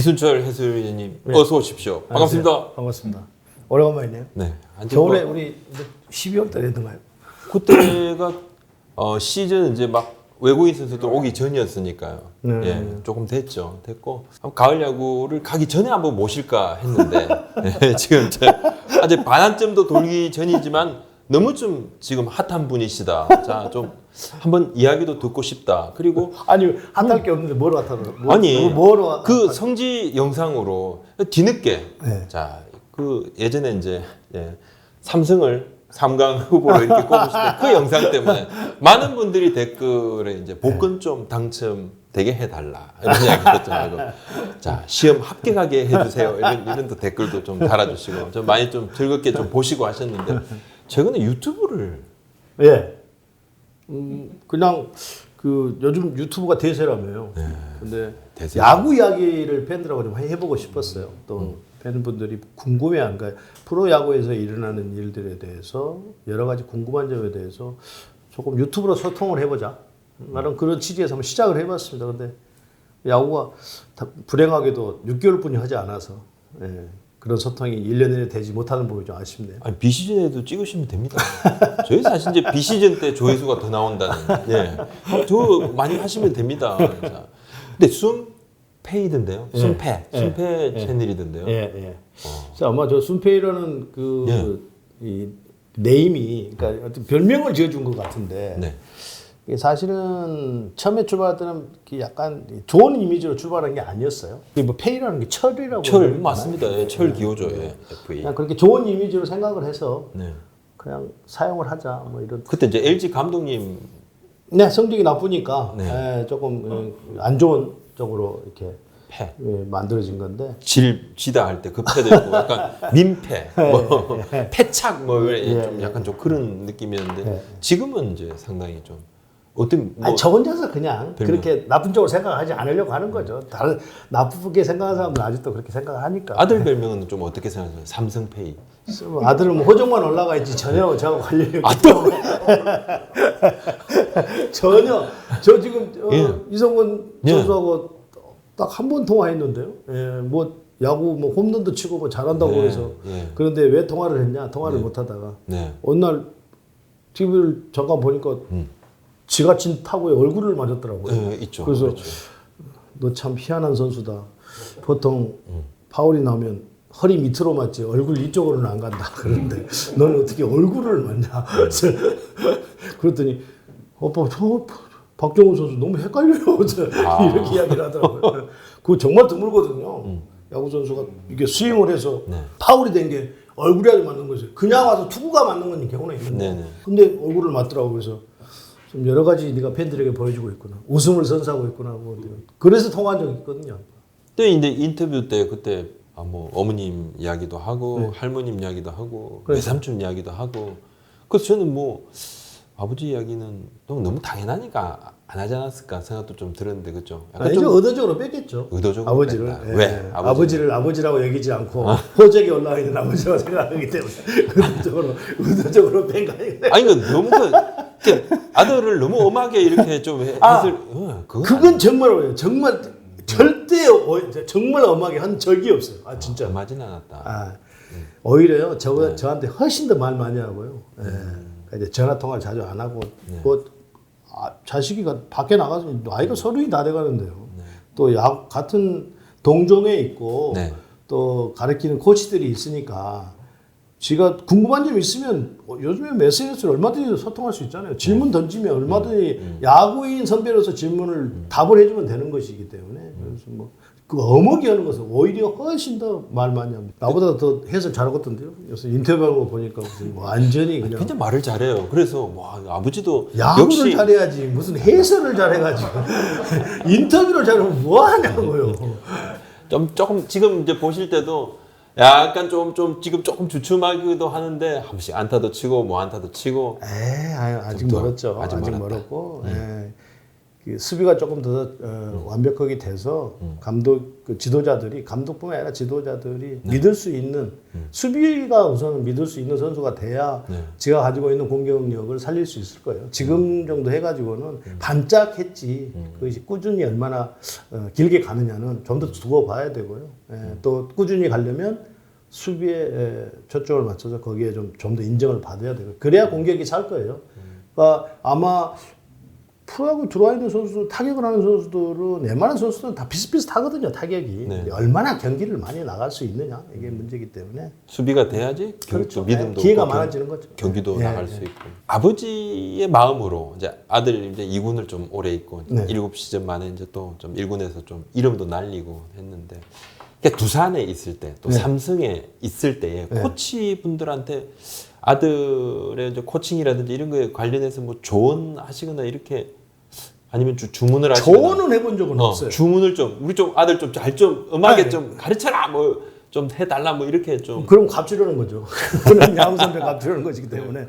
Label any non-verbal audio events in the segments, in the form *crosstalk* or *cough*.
이순철 해설위원님 네. 어서 오십시오. 반갑습니다. 안녕하세요. 반갑습니다. 오래간만이네요. 네. 겨울에 뭐 우리 이제 12월 달에 했던가요? 그때가 어, 시즌 이제 막 외국인 선수들 오기 전이었으니까요. 네. 예, 조금 됐죠. 됐고 가을 야구를 가기 전에 한번 모실까 했는데 *laughs* 예, 지금 이제 아직 반환점도 돌기 전이지만 너무 좀 지금 핫한 분이시다. 자, 좀 한번 이야기도 듣고 싶다. 그리고 *laughs* 아니 핫할 게 없는데 뭐로 핫하노? 뭐, 아니 뭐로 핫- 그 성지 영상으로 뒤늦게 네. 자 그 예전에 이제 예, 삼성을 3강 *laughs* 후보로 이렇게 꼽으실 때그 영상 때문에 많은 분들이 댓글에 이제 복권 좀 당첨되게 해달라 이런 이야기도 좀 하고 자 시험 합격하게 해주세요 이런 이런 또 댓글도 좀 달아주시고 좀 많이 좀 즐겁게 좀 보시고 하셨는데 최근에 유튜브를 예. 음 그냥 그 요즘 유튜브가 대세라며요. 근데 대세. 야구 이야기를 팬들하고 좀 해보고 싶었어요. 또 팬분들이 궁금해한 거 프로 야구에서 일어나는 일들에 대해서 여러 가지 궁금한 점에 대해서 조금 유튜브로 소통을 해보자. 나는 그런 취지에서 한번 시작을 해봤습니다. 근데 야구가 다 불행하게도 6개월뿐이 하지 않아서 예, 그런 소통이 1년 내내 되지 못하는 부분이 좀 아쉽네요. 아니 비시즌에도 찍으시면 됩니다. 저희 사실 이제 비시즌 때 조회수가 더 나온다는. 예. 저 많이 하시면 됩니다. 자. 근데 숨페이던데요. 예. 숨페, 예. 숨페 예. 채널이던데요. 예, 예. 그래서 아마 저 순페이라는 그 이 네임이 그러니까 어떤 별명을 지어준 것 같은데 네. 사실은 처음에 출발할 때는 이렇게 약간 좋은 이미지로 출발한 게 아니었어요. 뭐 페이라는 게 철이라고 철? 맞습니다. 예, 철 기호죠. 예. FA. 그냥 그렇게 좋은 이미지로 생각을 해서 네. 그냥 사용을 하자 뭐 이런. 그때 이제 LG 감독님 네 성적이 나쁘니까 네. 예, 조금 어, 안 좋은 쪽으로 이렇게 패. 예, 만들어진 건데 질 지다 할때그 있고 약간 *laughs* 민패, 뭐 패착 뭐 예, 좀 예, 약간 좀 그런 느낌이었는데 예. 지금은 이제 상당히 좀 어떤 뭐 아니 저 혼자서 그냥 별명. 그렇게 나쁜 쪽으로 생각하지 않으려고 하는 거죠. 다른 나쁘게 생각하는 사람은 아직도 그렇게 생각하니까. 아들 별명은 좀 어떻게 생각하세요? 삼성페이. 뭐 아들은 뭐 호적만 올라가 있지 전혀 저하고 관련이 아, 없기 때문에 *laughs* 전혀 저 지금 어, 예. 이성훈 예. 선수하고 딱한 번 통화했는데요. 예, 뭐 야구 뭐 홈런도 치고 뭐 잘한다고 네, 해서 예. 그런데 왜 통화를 했냐? 통화를 못 하다가 네. 어느 날 TV를 잠깐 보니까 음. 지가 친 타구에 얼굴을 맞았더라고요. 예, 있죠. 그래서 그렇죠. 너참 희한한 선수다. 보통 파울이 나면 허리 밑으로 맞지 얼굴 이쪽으로는 안 간다. 그런데 너는 어떻게 얼굴을 맞냐? 그래서 *laughs* 그랬더니 오빠 저 박정훈 선수 너무 헷갈려요. *laughs* 아. 이렇게 이야기를 하더라고요. 그거 정말 드물거든요. 야구 선수가 이게 스윙을 해서 네. 파울이 된 게 얼굴에 맞는 거죠. 그냥 와서 투구가 맞는 건 경우는 있는데. 네네. 근데 얼굴을 맞더라고 그래서 좀 여러 가지 네가 팬들에게 보여주고 있구나. 웃음을 선사하고 있구나. 뭐 그래서 통화한 적이 있거든요. 근데 이제 인터뷰 때 그때 아, 뭐 어머님 이야기도 하고 네. 할머님 이야기도 하고 그래서. 외삼촌 이야기도 하고 그래서 저는 뭐 아버지 이야기는 너무, 너무 당연하니까 안 하지 않았을까 생각도 좀 들었는데 그죠? 아니죠. 좀 의도적으로 뺐겠죠. 의도적으로 아버지를 뺐다. 예. 왜? 아버지를. 아버지를. 아버지라고 여기지 않고 호적이 올라와 있는 아버지라고 생각하기 때문에 *laughs* 의도적으로 의도적으로 뺀거 아니에요. 아니 그 너무 그 아들을 너무 엄하게 이렇게 좀 해- 아, 해설 어, 그건 그건 정말 어려워요. 정말 절대 어, 정말 엄하게 한 적이 없어요. 아 진짜. 엄하진 않았다. 아, 오히려요, 저, 네. 저한테 훨씬 더 말 많이 하고요. 예. 그러니까 이제 전화 통화를 자주 안 하고, 네. 뭐, 아, 자식이가 밖에 나가서 나이가 서른이 다 돼가는데요. 또 야, 같은 동종에 있고, 네. 또 가르치는 코치들이 있으니까, 지가 궁금한 점 있으면 어, 요즘에 메시지를 얼마든지 소통할 수 있잖아요. 질문 던지면 얼마든지 야구인 선배로서 질문을 답을 해주면 되는 것이기 때문에 그래서 뭐 그 어묵이 하는 것은 오히려 훨씬 더 말 많이 합니다. 나보다 더 해설 잘하거든요. 그래서 인터뷰하는 거 보니까 무슨 뭐 완전히 그냥 굉장히 말을 잘해요. 그래서 와 아버지도 야구를 역시 잘해야지 무슨 해설을 잘해가지고 *laughs* 인터뷰를 잘하면 뭐 하냐고요. 좀 조금 지금 이제 보실 때도 약간 좀 좀 지금 조금 주춤하기도 하는데 한 번씩 안타도 치고 뭐 안타도 치고 에이, 아유, 아직 더, 멀었죠. 아직 아직, 멀었다. 네. 멀었고. 예. 그 수비가 조금 더 어, 완벽하게 돼서 감독 그 지도자들이 감독뿐만 아니라 지도자들이 믿을 수 있는 수비가 우선 믿을 수 있는 선수가 돼야 네. 제가 가지고 있는 공격력을 살릴 수 있을 거예요. 지금 정도 해가지고는 반짝했지 그것이 꾸준히 얼마나 어, 길게 가느냐는 좀 더 두고 봐야 되고요. 예, 또 꾸준히 가려면 수비에 에, 초점을 맞춰서 거기에 좀 좀 더 인정을 받아야 되고 그래야 공격이 살 거예요. 그러니까 아마 프로야구 들어와 있는 선수 타격을 하는 선수들은 웬만한 선수들은 다 비슷비슷하거든요 타격이 네. 얼마나 경기를 많이 나갈 수 있느냐 이게 문제이기 때문에 수비가 돼야지 경- 그렇죠. 믿음도 기회가 없고 많아지는 거죠. 경기도 네, 나갈 네. 수 있고 아버지의 마음으로 이제 아들 이제 이군을 좀 오래 있고 네. 일곱 시즌 만에 이제 또좀 일군에서 좀 이름도 날리고 했는데 그러니까 두산에 있을 때또 네. 삼성에 있을 때에 네. 코치 분들한테 아들의 이제 코칭이라든지 이런 거에 관련해서 뭐 조언하시거나 이렇게 아니면 주, 주문을 하시거나 조언은 해본 적은 어, 없어요. 주문을 좀 우리 좀 아들 좀 잘 좀 음악에 네. 좀 가르쳐라 뭐 좀 해달라 뭐 이렇게 좀 그럼 값주려는 거죠. *laughs* 그런 야구 선배 값주려는 것이기 때문에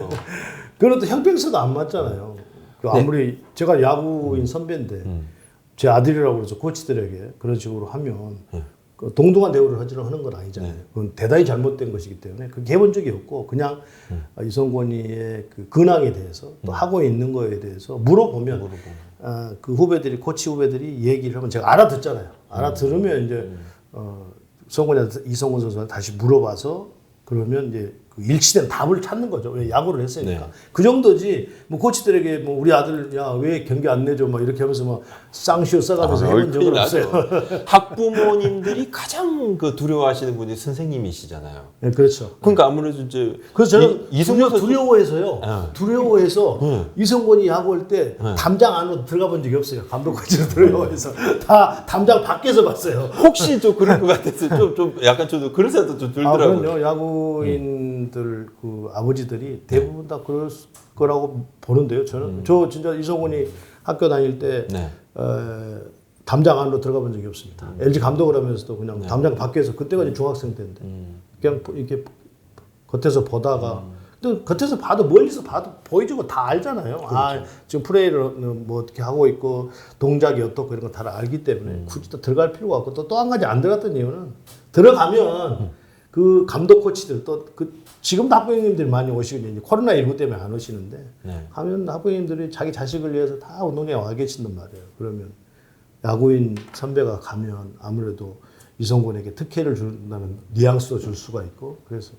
어. *laughs* 그런 또 형평성도 안 맞잖아요. 그 네. 아무리 제가 야구인 선배인데 음. 제 아들이라고 그래서 코치들에게 그런 식으로 하면 네. 그 동등한 대우를 하지는 하는 건 아니잖아요. 네. 그건 대단히 잘못된 것이기 때문에 그게 해본 적이 없고 그냥 음. 이성권이의 그 근황에 대해서 또 하고 있는 거에 대해서 물어보면 물어보면. 아, 그 후배들이 코치 후배들이 얘기를 하면 제가 알아듣잖아요. 알아들으면 음. 이제 어, 성권이한테 이성권 선수한테 다시 물어봐서 그러면 이제 그 일치된 답을 찾는 거죠. 왜 야구를 했으니까. 네. 그 정도지 뭐 코치들에게 뭐 우리 아들 야 왜 경기 안 내줘 막 이렇게 하면서 뭐 쌍시오 써가면서 해본 큰일 적은. 없어요. *laughs* 학부모님들이 가장 그 두려워하시는 분이 선생님이시잖아요. 네, 그렇죠. 그러니까 아무래도 이제 그래서 저는 이- 이승훈 두려, 선수 두려워해서요. 네. 두려워해서 네. 이성권이 야구할 때 네. 담장 안으로 들어가 본 적이 없어요. 감독 코치로 두려워해서 다 담장 밖에서 봤어요. 혹시 좀 그럴 것 같아서 좀, 좀 약간 저도 그런 생각도 좀 아, 들더라고요. 그럼요. 야구인 들 그 아버지들이 대부분 다 그럴 거라고 보는데요. 저는 음. 저 진짜 이성훈이 학교 다닐 때 네. 어, 담장 안으로 들어가 본 적이 없습니다. LG 감독을 하면서도 그냥 담장 밖에서 그때가 이제 중학생 때인데 음. 그냥 이렇게 겉에서 보다가 근데 겉에서 봐도 멀리서 봐도 보이지고 다 알잖아요. 아 지금 플레이를 뭐 어떻게 하고 있고 동작이 어떻고 이런 거 다 알기 때문에 굳이 또 들어갈 필요가 없고 또 또 한 가지 안 들어갔던 이유는 들어가면 그 감독 코치들 또 그 지금도 학부형님들이 많이 오시거든요. 코로나 19 때문에 안 오시는데 네. 가면 학부형님들이 자기 자식을 위해서 다 운동장에 와 계신단 말이에요. 그러면 야구인 선배가 가면 아무래도 이성군에게 특혜를 준다는 뉘앙스도 줄 수가 있고 그래서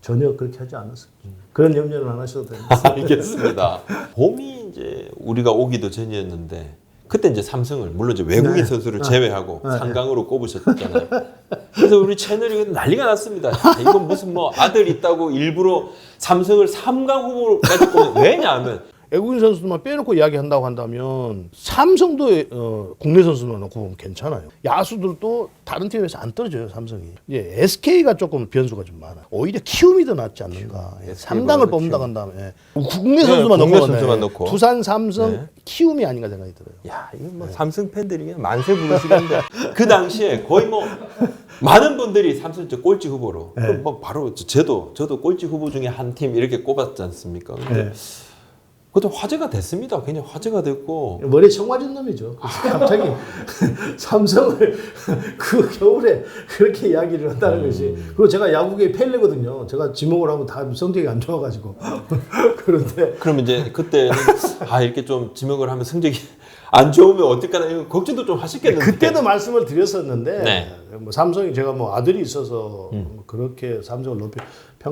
전혀 그렇게 하지 않았어요. 그런 염려는 안 하셔도 됩니다. *laughs* 알겠습니다. 봄이 이제 우리가 오기도 전이었는데 그때 이제 삼성을 물론 이제 외국인 네. 선수를 네. 제외하고 네. 상강으로 꼽으셨잖아요. *laughs* 그래서 우리 채널이 난리가 났습니다. 야, 이건 무슨 뭐 아들 있다고 일부러 삼성을 삼강 후보로까지 꼽는 왜냐하면 외국인 선수만 빼놓고 이야기한다고 한다면 삼성도 어, 국내 선수만 놓고 보면 괜찮아요. 야수들도 다른 팀에서 안 떨어져요 삼성이. 이제 SK가 조금 변수가 좀 많아. 오히려 키움이 더 낫지 않는가. 예, 삼강을 뽑는다 한 다음에 국내 선수만 네, 놓고 선수만 네. 놓고. 두산, 삼성, 네. 키움이 아닌가 생각이 들어요. 야 이거 뭐 삼성 팬들이 그냥 만세 부르시는데 *laughs* 그 당시에 거의 뭐 많은 분들이 삼성 저 꼴찌 후보로 네. 그럼 뭐 바로 저- 저도 저도 꼴찌 후보 중에 한 팀 이렇게 꼽았지 않습니까? 근데 네. 그것도 화제가 됐습니다. 굉장히 화제가 됐고 머리에 청 맞은 놈이죠. *laughs* 갑자기 삼성을 *laughs* 그 겨울에 그렇게 이야기를 한다는 것이. 그리고 제가 야구계 팬이거든요. 제가 지목을 하고 다 성적이 안 좋아가지고. *laughs* 그런데 그럼 이제 그때는 아 이렇게 좀 지명을 하면 성적이 안 좋으면 어떨까나 이런 걱정도 좀 하셨겠는데 그때도 말씀을 드렸었는데 네. 뭐 삼성이 제가 뭐 아들이 있어서 뭐 그렇게 삼성을 높이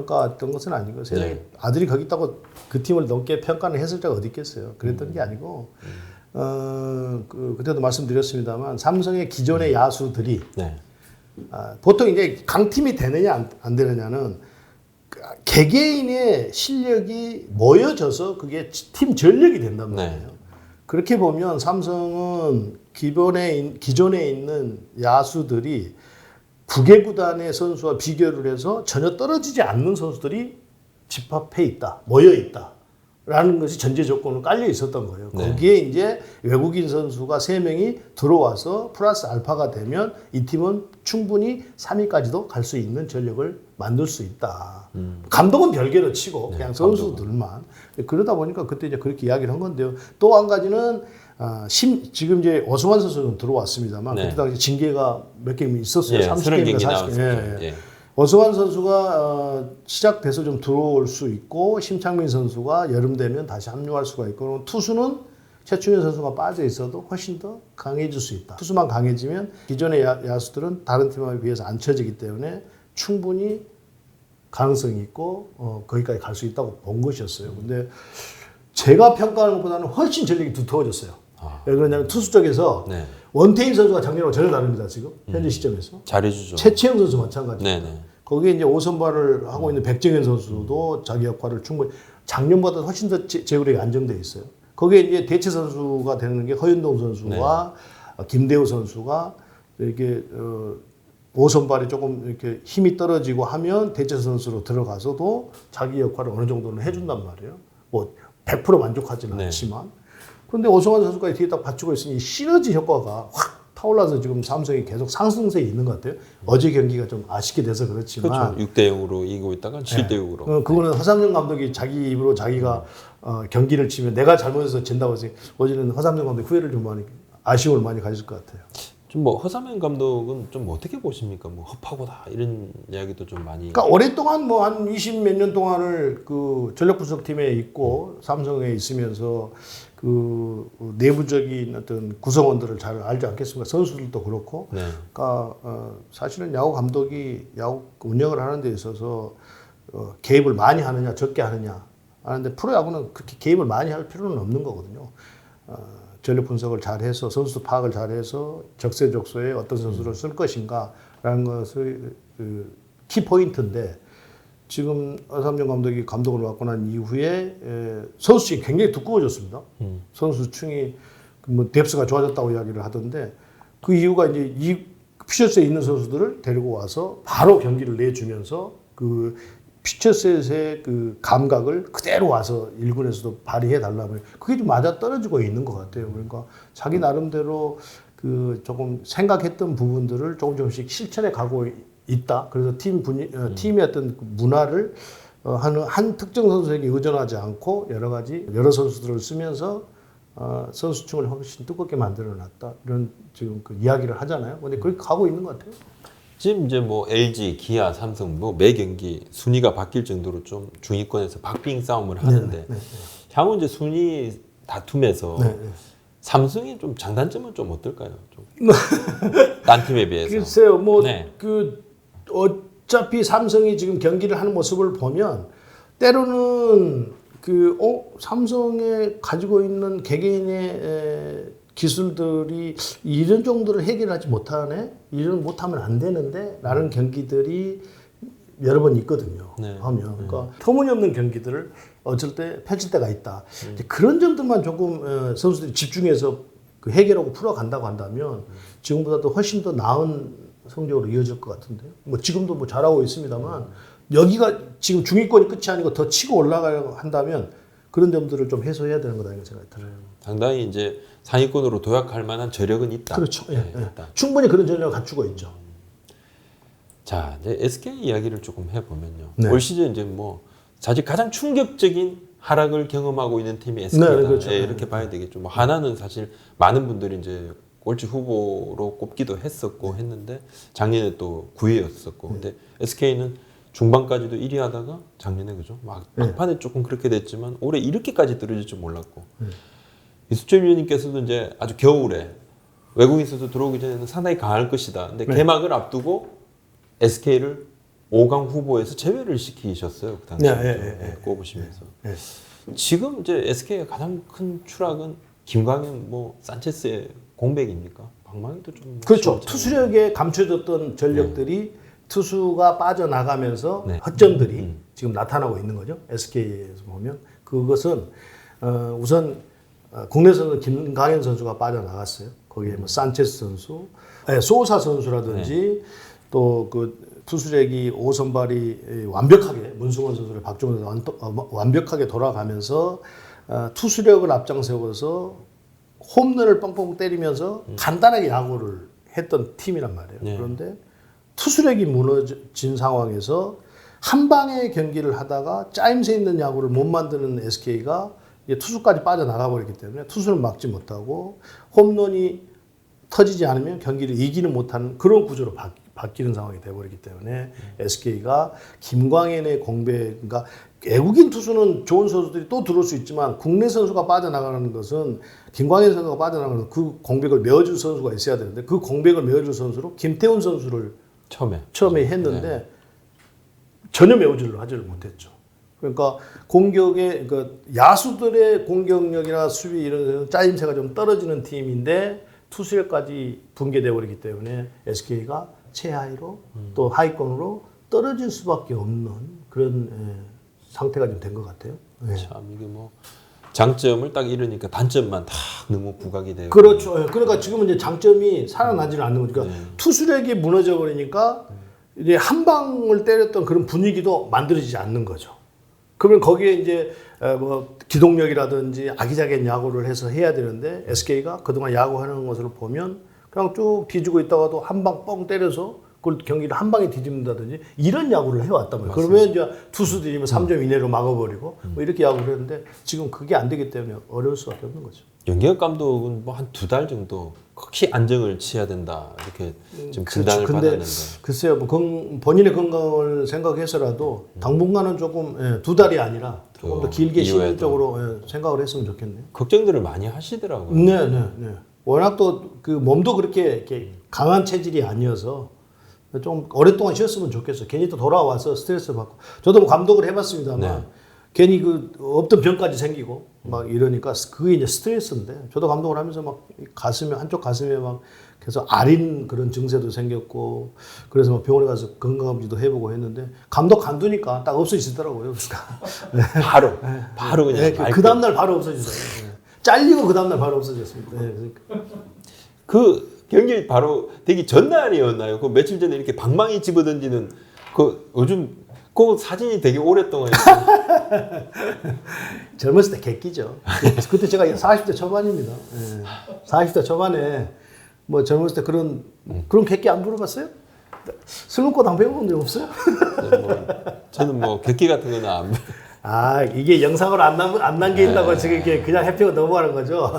평가했던 것은 아니고 세상에 네. 아들이 거기 있다고 그 팀을 높게 평가는 했을 때가 어디 있겠어요. 그랬던 게 아니고 어, 그, 그때도 말씀드렸습니다만 삼성의 기존의 야수들이 네. 아, 보통 이제 강팀이 되느냐 안, 안 되느냐는 그 개개인의 실력이 모여져서 그게 팀 전력이 된단 네. 말이에요. 그렇게 보면 삼성은 기존에 있- 기존에 있는 야수들이 국외 구단의 선수와 비교를 해서 전혀 떨어지지 않는 선수들이 집합해 있다, 모여 있다. 라는 것이 전제 조건으로 깔려 있었던 거예요. 네. 거기에 이제 외국인 선수가 세명이 들어와서 플러스 알파가 되면 이 팀은 충분히 3위까지도 갈 수 있는 전력을 만들 수 있다. 감독은 별개로 치고 네, 그냥 선수들만. 그러다 보니까 그때 이제 그렇게 이야기를 한 건데요. 또 한 가지는 아, 심, 지금 이제 오승환 선수는 들어왔습니다만 네. 그때 당시 징계가 몇 게임 있었어요. 예, 30게임인가 30경기 40게임. 나왔었죠. 예, 예. 예. 오승환 선수가 어, 시작돼서 좀 들어올 수 있고 심창민 선수가 여름 되면 다시 합류할 수가 있고 투수는 최충현 선수가 빠져 있어도 훨씬 더 강해질 수 있다. 투수만 강해지면 기존의 야, 야수들은 다른 팀에 비해서 안 쳐지기 때문에 충분히 가능성이 있고 어, 거기까지 갈 수 있다고 본 것이었어요. 근데 제가 평가하는 것보다는 훨씬 전력이 두터워졌어요. 왜 그러냐면 투수 쪽에서 네. 원태인 선수가 작년하고 전혀 다릅니다. 지금 현재 시점에서. 잘해주죠. 최치영 선수 마찬가지. 네 네. 거기에 이제 오선발을 하고 있는 백정현 선수도 자기 역할을 충분히 작년보다 훨씬 더 제- 제구력이 안정돼 있어요. 거기에 이제 대체 선수가 되는 게 허윤동 선수와 어, 김대우 선수가 이렇게 어, 오선발이 조금 이렇게 힘이 떨어지고 하면 대체 선수로 들어가서도 자기 역할을 어느 정도는 해준단 말이에요. 뭐 100% 만족하지는 네. 않지만. 그런데 오승환 선수가 뒤에 딱 받치고 있으니 이 시너지 효과가 확 타올라서 지금 삼성이 계속 상승세에 있는 것 같아요. 어제 경기가 좀 아쉽게 돼서 그렇지만 그렇죠. 6대 0으로 이기고 있다가 7대 6으로. 어, 그거는 허삼정 감독이 자기 입으로 자기가 어, 경기를 치면 내가 잘못해서 진다고 해서 어제는 허삼정 감독이 후회를 좀 많이 아쉬움을 많이 가질 것 같아요. 좀 뭐 허삼현 감독은 좀 어떻게 보십니까? 뭐 허파고다 이런 이야기도 좀 많이. 그러니까 오랫동안 뭐 한 20 몇 년 동안을 그 전력 분석팀에 있고 삼성에 있으면서 그 내부적인 어떤 구성원들을 잘 알지 않겠습니까? 선수들도 그렇고. 네. 그러니까 어, 사실은 야구 감독이 야구 운영을 하는 데 있어서 어, 개입을 많이 하느냐 적게 하느냐 하는데 프로야구는 그렇게 개입을 많이 할 필요는 없는 거거든요. 어, 전력 분석을 잘해서 선수 파악을 잘해서 적세적소에 어떤 선수를 쓸 것인가라는 것을 그, 키 포인트인데 지금 어삼정 감독이 감독을 맡고 난 이후에 에, 선수층이 굉장히 두꺼워졌습니다. 선수층이 그뭐 뎁스가 좋아졌다고 이야기를 하던데 그 이유가 이제 이 피처스에 있는 선수들을 데리고 와서 바로 경기를 내주면서 그 피처스의 그 감각을 그대로 와서 일군에서도 발휘해 달라면 그게 좀 맞아 떨어지고 있는 것 같아요. 그러니까 자기 나름대로 그 조금 생각했던 부분들을 조금 조금씩 실천해 가고 있다. 그래서 팀 분위, 어, 팀의 어떤 그 문화를 어, 하는 한 특정 선수에게 의존하지 않고 여러 가지 여러 선수들을 쓰면서 어, 선수층을 훨씬 두껍게 만들어 놨다 이런 지금 그 이야기를 하잖아요. 근데 그렇게 가고 있는 것 같아요. 지금 이제 뭐 LG, 기아, 삼성 뭐 매 경기 순위가 바뀔 정도로 좀 중위권에서 박빙 싸움을 하는데 향후 이제 순위 다툼에서 네, 네. 삼성의 좀 장단점은 좀 어떨까요? 좀. *laughs* 딴 팀에 비해서. 글쎄요, 뭐 네. 그 어차피 삼성이 지금 경기를 하는 모습을 보면 때로는 그 어, 삼성에 가지고 있는 개개인의 에, 기술들이 이런 정도를 해결하지 못하네, 이런 못하면 안 되는데 라는 경기들이 여러 번 있거든요. 네. 하면 그러니까 터무니없는 경기들을 어쩔 때 펼칠 때가 있다. 이제 그런 점들만 조금 어, 선수들이 집중해서 그 해결하고 풀어간다고 한다면 지금보다도 훨씬 더 나은 성적으로 이어질 것 같은데요. 뭐 지금도 뭐 잘하고 있습니다만 여기가 지금 중위권이 끝이 아니고 더 치고 올라가려고 한다면 그런 점들을 좀 해소해야 되는 거다 이런 생각이 들어요. 상당히 이제 상위권으로 도약할 만한 저력은 있다. 그렇죠. 예, 네, 예. 있다. 충분히 그런 전력을 갖추고 있죠. 자, 이제 SK 이야기를 조금 해보면요. 네. 올 시즌 이제 뭐 사실 가장 충격적인 하락을 경험하고 있는 팀이 SK다. 네, 그렇죠. 이렇게 봐야 되겠죠. 뭐 하나는 사실 많은 분들이 이제 꼴찌 후보로 꼽기도 했었고 했는데 작년에 또 9위였었고 근데 SK는 중반까지도 1위 하다가 작년에 그죠? 막 네. 막판에 조금 그렇게 됐지만 올해 이렇게까지 떨어질 줄 몰랐고 네. 이수철 위원님께서도 이제 아주 겨울에 외국인 선수 들어오기 전에는 상당히 강할 것이다. 근데 네. 개막을 앞두고 SK를 5강 후보에서 제외를 시키셨어요. 그 당시에 네, 예, 예, 예. 꼽으시면서. 예. 지금 이제 SK의 가장 큰 추락은 김광현, 뭐 산체스의 공백입니까? 방망이도 좀 그렇죠. 투수력에 감춰졌던 전력들이 투수가 빠져나가면서 네. 허점들이 음. 지금 나타나고 있는 거죠. SK에서 보면 그것은 어, 우선 어, 국내에서는 김강현 선수가 빠져나갔어요. 거기에 뭐 산체스 선수, 네, 소사 선수라든지 또그 투수력이 5선발이 완벽하게 문승원 선수를 박종원 선수 완- 어, 완벽하게 돌아가면서 어, 투수력을 앞장세워서 홈런을 뻥뻥 때리면서 간단하게 야구를 했던 팀이란 말이에요. 네. 그런데 투수력이 무너진 상황에서 한 방의 경기를 하다가 짜임새 있는 야구를 못 만드는 SK가 투수까지 빠져나가 버렸기 때문에 투수는 막지 못하고 홈런이 터지지 않으면 경기를 이기는 못하는 그런 구조로 바, 바뀌는 상황이 돼버리기 때문에 SK가 김광현의 공백, 그러니까 외국인 투수는 좋은 선수들이 또 들어올 수 있지만 국내 선수가 빠져나가는 것은 김광현 선수가 빠져나가는 그 공백을 메워줄 선수가 있어야 되는데 그 공백을 메워줄 선수로 김태훈 선수를 처음에 처음에 했는데 전혀 메워지를 하지를 못했죠. 그러니까 공격의 그 야수들의 공격력이나 수비 이런 짜임새가 좀 떨어지는 팀인데 투수력까지 붕괴돼 버리기 때문에 SK가 최하위로 또 하위권으로 떨어질 수밖에 없는 그런 예, 상태가 좀 된 것 같아요. 예. 참 이게 뭐 장점을 딱 잃으니까 단점만 다 너무 부각이 되고 그렇죠. 예. 그러니까 지금은 이제 장점이 살아나지를 않는 거니까 투수력이 무너져 버리니까 이제 한 방을 때렸던 그런 분위기도 만들어지지 않는 거죠. 그러면 거기에 이제 어, 뭐 기동력이라든지 아기자기한 야구를 해서 해야 되는데 SK가 그동안 야구하는 것을 보면 그냥 쭉 뒤지고 있다가도 한 방 뻥 때려서 그걸 경기를 한 방에 뒤집는다든지 이런 야구를 해왔단 말이에요. 그러면 이제 투수들이 뭐 3점 이내로 막아버리고 뭐 이렇게 야구를 했는데 지금 그게 안 되기 때문에 어려울 수밖에 없는 거죠. 연기혁 감독은 뭐 한 두 달 정도 극히 안정을 취해야 된다 이렇게 좀 진단을 그렇죠. 근데 받았는데 글쎄요, 뭐 건, 본인의 건강을 생각해서라도 당분간은 조금 예, 두 달이 아니라 조금 더또 길게 이후에도. 쪽으로 예, 생각을 했으면 좋겠네요. 걱정들을 많이 하시더라고요. 네, 네, 네. 워낙 또 그 몸도 그렇게 이렇게 강한 체질이 아니어서 좀 오랫동안 쉬었으면 좋겠어. 괜히 또 돌아와서 스트레스 받고. 저도 뭐 감독을 해봤습니다만 네. 괜히 그 없던 병까지 생기고 막 이러니까 그게 이제 스트레스인데 저도 감독을 하면서 막 가슴에 한쪽 가슴에 막 계속 아린 그런 증세도 생겼고 그래서 막 병원에 가서 건강검진도 해보고 했는데 감독 간두니까 딱 없어지더라고요. 그러니까 *laughs* 바로 바로 그냥 네, 그, 맑게. 그 다음 날 바로 없어지더라고요. 네. 잘리고 그 다음 날 바로 없어졌습니다. 네, 그러니까. 그 경기 바로 되기 전날이었나요? 그 며칠 전에 이렇게 방망이 집어던지는 그 요즘 그 사진이 되게 오랫동안 있어요. *laughs* 젊었을 때 객기죠. 그때 제가 40대 초반입니다. 예. 40대 초반에 뭐 젊었을 때 그런 그런 객기 안 물어봤어요? 술 먹고 담배 먹은 적 없어요? 뭐, 저는 뭐 객기 같은 거는 안 아 이게 영상으로 안, 남, 안 남겨 있다고 지금 이렇게 그냥 해피고 넘어가는 거죠.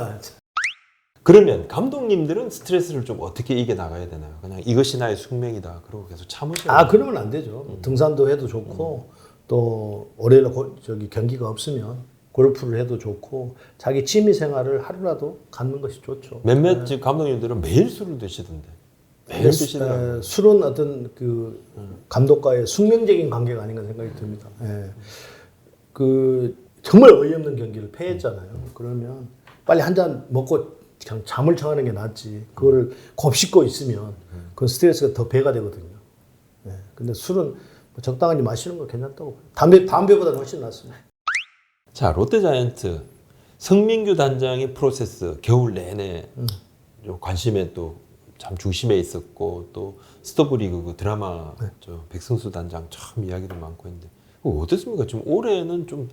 그러면 감독님들은 스트레스를 좀 어떻게 이겨 나가야 되나요? 그냥 이것이 나의 숙명이다. 그러고 계속 참으셔야 아 그러면 안 되죠. 등산도 해도 좋고 또 월요일 고- 저기 경기가 없으면 골프를 해도 좋고 자기 취미 생활을 하루라도 갖는 것이 좋죠. 몇몇 집 감독님들은 매일 술을 드시던데. 매일 드시더라고요. 에, 술은 어떤 그 감독과의 숙명적인 관계가 아닌가 생각이 듭니다. 예. 그 정말 어이없는 경기를 패했잖아요. 그러면 빨리 한 잔 먹고 그냥 잠을 청하는 게 낫지. 그거를 곱씹고 있으면 그 스트레스가 더 배가 되거든요. 예. 근데 술은 뭐 적당히 마시는 거 괜찮다고. 담배 담배보다는 훨씬 낫습니다. 자 롯데자이언트 성민규 단장의 프로세스 겨울 내내 좀 관심에 또 참 중심에 있었고 또 스토브리그 그 드라마 저 백승수 단장 참 이야기도 많고 했는데 그거 어떻습니까? 지금 올해는 좀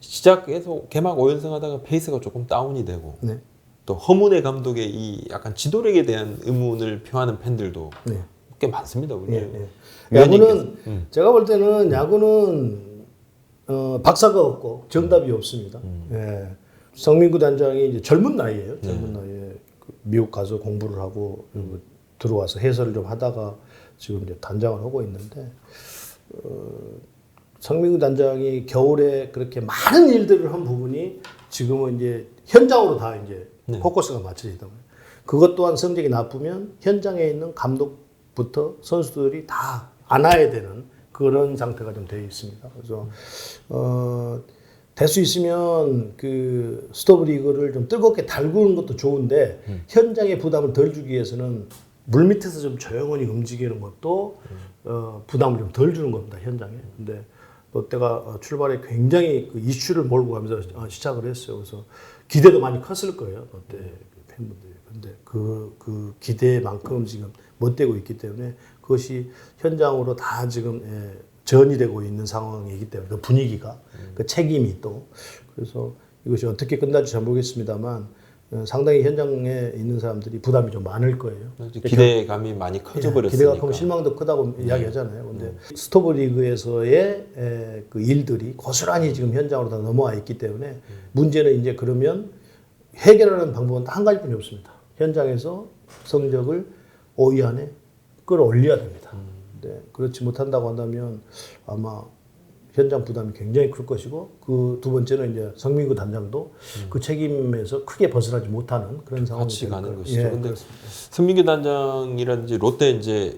시작해서 개막 5연승 하다가 페이스가 조금 다운이 되고 네. 또 허문의 감독의 이 약간 지도력에 대한 의문을 표하는 팬들도 네. 꽤 많습니다. 우리 예, 예. 야구는 제가 볼 때는 야구는 어, 박사가 없고 정답이 없습니다. 예. 성민구 단장이 이제 젊은 나이에요. 젊은 나이에 그 미국 가서 공부를 하고 들어와서 해설을 좀 하다가 지금 이제 단장을 하고 있는데 어, 성민구 단장이 겨울에 그렇게 많은 일들을 한 부분이 지금은 이제 현장으로 다 이제 포커스가 맞춰져 있다 그것 또한 성적이 나쁘면 현장에 있는 감독부터 선수들이 다 안아야 되는 그런 상태가 좀 되어 있습니다. 그래서 어, 될 수 있으면 그 스토브 리그를 좀 뜨겁게 달구는 것도 좋은데 현장의 부담을 덜 주기 위해서는 물 밑에서 좀 조용히 움직이는 것도 어, 부담을 좀 덜 주는 겁니다 현장에. 근데 롯데가 어, 출발에 굉장히 그 이슈를 몰고 가면서 어, 시작을 했어요. 그래서 기대도 많이 컸을 거예요 롯데 그 팬분들이. 근데 그, 그 기대만큼 지금 못 되고 있기 때문에 그것이 현장으로 다 지금 예, 전이 되고 있는 상황이기 때문에 그 분위기가 그 책임이 또. 그래서 이것이 어떻게 끝날지 잘 모르겠습니다만 어, 상당히 현장에 있는 사람들이 부담이 좀 많을 거예요. 기대감이 많이 커져 버렸으니까. 예, 기대가 크면 실망도 크다고 이야기하잖아요. 근데 스토브 리그에서의 에, 그 일들이 고스란히 지금 현장으로 다 넘어와 있기 때문에 문제는 이제 그러면 해결하는 방법은 딱한 가지뿐이 없습니다. 현장에서 성적을 5위 안에 끌어올려야 됩니다. 근데 그렇지 못한다고 한다면 아마 현장 부담이 굉장히 클 것이고 그 두 번째는 이제 성민구 단장도 그 책임에서 크게 벗어나지 못하는 그런 상황이 같이 될 가는. 것이죠. 예, 근데 그렇습니다. 성민규 단장이라든지 롯데 이제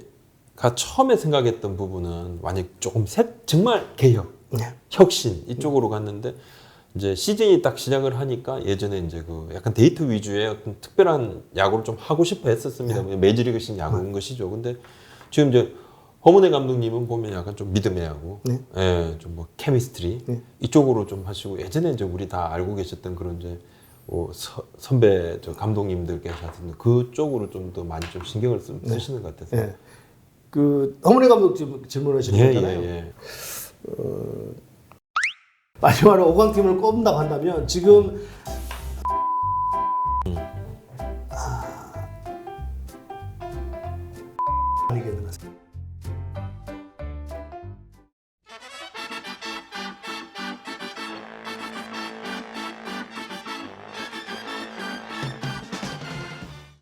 가 처음에 생각했던 부분은 만약 조금 새, 정말 개혁, 네. 혁신 이쪽으로 갔는데 이제 시즌이 딱 시작을 하니까 예전에 이제 그 약간 데이트 위주의 어떤 특별한 야구를 좀 하고 싶어 했었습니다. 네. 메이저리그식 야구인 것이죠. 근데 지금 이제 허문회 감독님은 보면 약간 좀 믿음의 야구, 네. 예, 좀 뭐 케미스트리 이쪽으로 좀 하시고 예전에 이제 우리 다 알고 계셨던 그런 이제 뭐 서- 선배 저 감독님들께서 하던 그쪽으로 좀 더 많이 좀 신경을 쓰, 쓰시는 것 같아서. 예. 그 허문의 감독 지금 질문하신 예, 거잖아요. 예, 예. 마지막으로 5강 팀을 꼽는다고 한다면 지금